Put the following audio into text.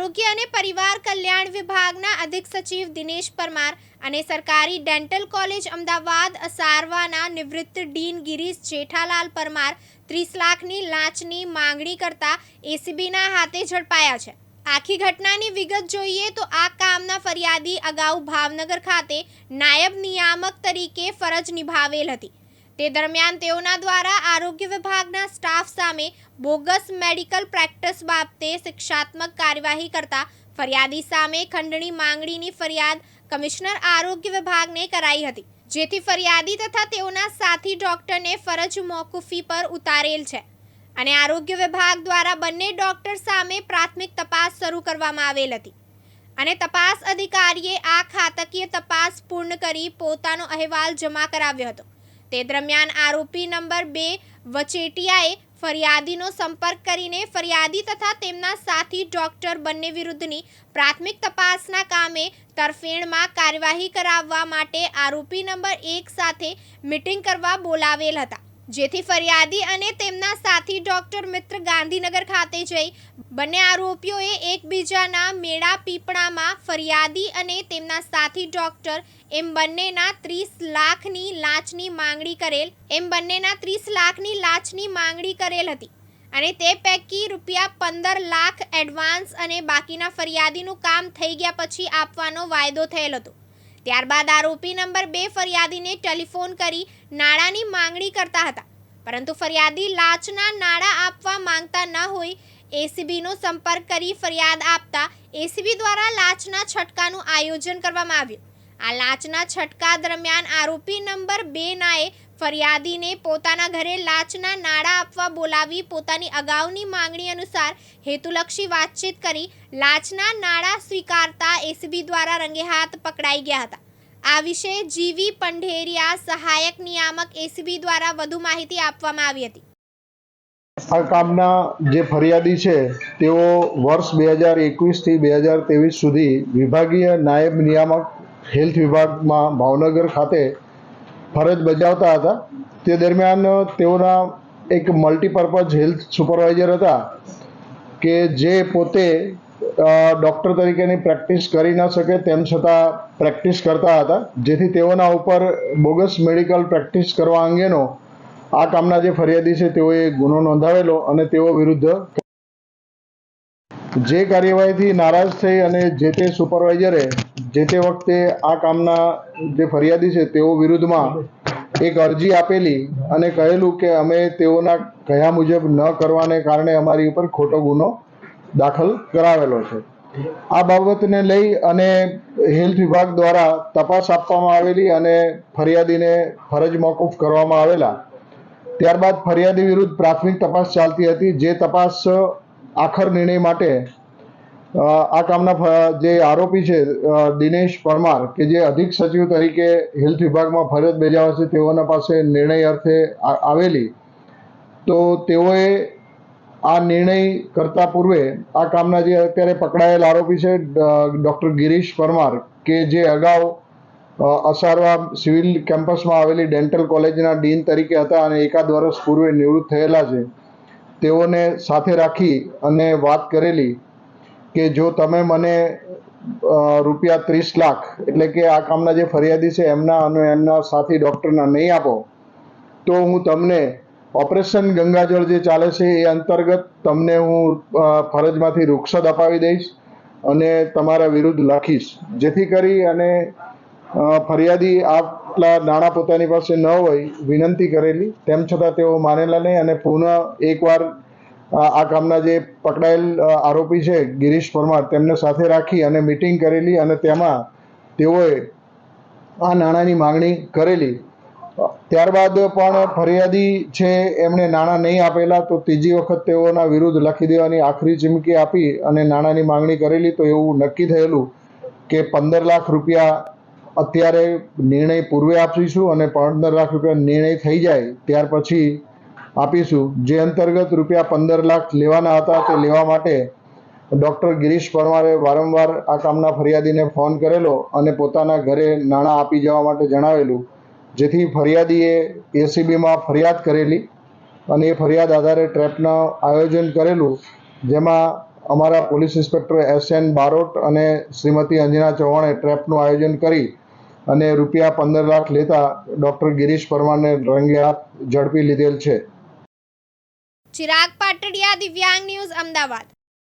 આરોગ્ય અને પરિવાર કલ્યાણ વિભાગના અધિક સચિવ દિનેશ પરમાર અને સરકારી ડેન્ટલ કોલેજ અમદાવાદ અસારવાના નિવૃત્ત ડીન ગિરીશ જેઠાલાલ પરમાર ત્રીસ લાખની લાંચની માંગણી કરતા એસીબીના હાથે ઝડપાયા છે. આખી ઘટનાની વિગત જોઈએ તો આ કામના ફરિયાદી અગાઉ ભાવનગર ખાતે નાયબ નિયામક તરીકે ફરજ નિભાવેલ હતી. તે દરમિયાન તેઓના દ્વારા આરોગ્ય વિભાગના સ્ટાફ સામે બોગસ મેડિકલ પ્રેક્ટિસ બાબતે શિક્ષાત્મક કાર્યવાહી કરતા ફરિયાદી સામે ખંડણી માંગણીની ફરિયાદ કમિશનર આરોગ્ય વિભાગને કરાઈ હતી, જેથી ફરિયાદી તથા તેઓના સાથી ડોક્ટરને ફરજ મોકૂફી પર ઉતારેલ છે. અને આરોગ્ય વિભાગ દ્વારા બંને ડોક્ટર સામે પ્રાથમિક તપાસ શરૂ કરવામાં આવેલ હતી. અને તપાસ અધિકારીએ આ ખાતકીય તપાસ પૂર્ણ કરી પોતાનો અહેવાલ જમા કરાવ્યો હતો. તે દરમિયાન આરોપી નંબર બે વચેટિયાએ ફરિયાદીનો સંપર્ક કરીને ફરિયાદી તથા તેમના સાથી ડોક્ટર બંને વિરુદ્ધની પ્રાથમિક તપાસના કામે તરફેણમાં કાર્યવાહી કરાવવા માટે આરોપી નંબર એક સાથે મીટિંગ કરવા બોલાવેલ હતા. જેથી ફરિયાદી અને તેમના સાથી ડોક્ટર મિત્ર ગાંધીનગર ખાતે જઈ બંને આરોપીઓએ એકબીજાના મેળા પીપળામાં ફરિયાદી અને તેમના સાથી ડોક્ટર એમ બંનેના ત્રીસ લાખની લાંચની માંગણી કરેલ, એમ બંનેના ત્રીસ લાખની લાંચની માંગણી કરેલ હતી. અને તે પૈકી રૂપિયા પંદર લાખ એડવાન્સ અને બાકીના ફરિયાદીનું કામ થઈ ગયા પછી આપવાનો વાયદો થયેલ હતો. ત્યારબાદ આરોપી નંબર બે ફરિયાદીને ટેલિફોન કરી નાણાંની માંગણી કરતા હતા. પરંતુ ફરિયાદી લાચના નાણાં આપવા માંગતા ન હોય એસીબીનો સંપર્ક કરી ફરિયાદ આપતા એસીબી દ્વારા લાચના છટકાનું આયોજન કરવામાં આવ્યું. આ લાચના છટકા દરમિયાન આરોપી નંબર બે નાએ ફરિયાદીને પોતાના ઘરે લાચના નાણાં આપવા બોલાવી પોતાની અગાઉની માંગણી અનુસાર હેતુલક્ષી વાતચીત કરી લાચના નાણાં સ્વીકારતા એસીબી દ્વારા રંગે હાથ પકડાઈ ગયા હતા. આ વિશે જીવી પંઢેરિયા સહાયક નિયામક એસીબી દ્વારા વધુ માહિતી આપવામાં આવી હતી. આ કામના જે ફરિયાદી છે, તેઓ વર્ષ બે હજાર એકવીસથી બે હજાર ત્રેવીસ સુધી વિભાગીય નાયબ નિયામક હેલ્થ વિભાગમાં ભાવનગર ખાતે ફરજ બજાવતા હતા. તે દરમિયાન તેઓના એક મલ્ટીપર્પઝ હેલ્થ સુપરવાઇઝર હતા કે જે પોતે ડૉક્ટર તરીકેની પ્રેક્ટિસ કરી ન શકે તેમ છતાં પ્રેક્ટિસ કરતા હતા. જેથી તેઓના ઉપર બોગસ મેડિકલ પ્રેક્ટિસ કરવા અંગેનો આ કામના જે ફરિયાદી છે તેઓએ ગુનો નોંધાવેલો અને તેઓ વિરુદ્ધ જે કાર્યવાહીથી નારાજ થઈ અને જે તે સુપરવાઇઝરે જે તે વખતે આ કામના જે ફરિયાદી છે તેઓ વિરુદ્ધમાં એક અરજી આપેલી અને કહેલું કે અમે તેઓના કહ્યા મુજબ ન કરવાને કારણે અમારી ઉપર ખોટો ગુનો દાખલ કરાવેલો છે. આ બાબતને લઈ અને હેલ્થ વિભાગ દ્વારા તપાસ આપવામાં આવેલી અને ફરિયાદીને ફરજ મોકૂફ કરવામાં આવેલા. ત્યારબાદ ફરિયાદી વિરુદ્ધ પ્રાથમિક તપાસ ચાલતી હતી, જે તપાસ આખર નિર્ણય માટે આ કામના જે આરોપી છે દિનેશ પરમાર, કે જે અધિક સચિવ તરીકે હેલ્થ વિભાગમાં ફરજ બજાવે છે, તેઓના પાસે નિર્ણય અર્થે આવેલી. તો તેઓએ આ નિર્ણય કરતા પૂર્વે આ કામના જે અત્યારે પકડાયેલ આરોપી છે ડૉક્ટર ગિરીશ પરમાર, કે જે અગાઉ અસારવા સિવિલ કેમ્પસમાં આવેલી ડેન્ટલ કોલેજના ડીન તરીકે હતા અને એકાદ વર્ષ પૂર્વે નિવૃત્ત થયેલા છે. તેઓને સાથે રાખી અને વાત કરેલી કે જો તમે મને રૂપિયા ત્રીસ લાખ, એટલે કે આ કામના જે ફરિયાદી છે, એમના અને એમના સાથી ડૉક્ટરના નહીં આપો, તો હું તમને ઓપરેશન ગંગાજળ જે ચાલે છે એ અંતર્ગત તમને હું ફરજમાંથી રૂખસદ અપાવી દઈશ અને તમારા વિરુદ્ધ લખીશ. જેથી કરી અને ફરિયાદી આટલા નાણાં પોતાની પાસે ન હોય, વિનંતી કરેલી. તેમ છતાં તેઓ માનેલા નહીં અને પુનઃ એકવાર આ કામના જે પકડાયેલ આરોપી છે, ગિરીશ પરમાર, તેમને સાથે રાખી અને મિટિંગ કરેલી અને તેમાં તેઓએ આ નાણાંની માંગણી કરેલી. ત્યારબાદ પણ ફરિયાદી છે એમણે નાણાં નહીં આપેલા, તો ત્રીજી વખત તેઓના વિરુદ્ધ લખી દેવાની આખરી ચીમકી આપી અને નાણાંની માંગણી કરેલી, તો એવું નક્કી થયેલું કે પંદર લાખ રૂપિયા અત્યારે નિર્ણય પૂર્વે આપીશું અને પંદર લાખ રૂપિયા નિર્ણય થઈ જાય, ત્યાર પછી આપીશું. જે અંતર્ગત રૂપિયા પંદર લાખ લેવાના હતા, તે લેવા માટે ડૉક્ટર ગિરીશ પરમારે વારંવાર આ કામના ફરિયાદીને ફોન કરેલો અને પોતાના ઘરે નાણાં આપી જવા માટે જણાવેલું. જેથી ફરિયાદીએ એસીબીમાં ફરિયાદ કરેલી અને એ ફરિયાદ આધારે ટ્રેપનું આયોજન કરેલું, જેમાં અમારા police inspector S N Barot અને શ્રીમતી અંજના ચૌહાણે ટ્રેપનું આયોજન કરી અને રૂપિયા પંદર લાખ લેતા ડૉક્ટર ગિરીશ પરમારને રંગે ઝડપી લીધેલ છે. ચિરાગ પાટડિયા, દિવ્યાંગ ન્યૂઝ, અમદાવાદ.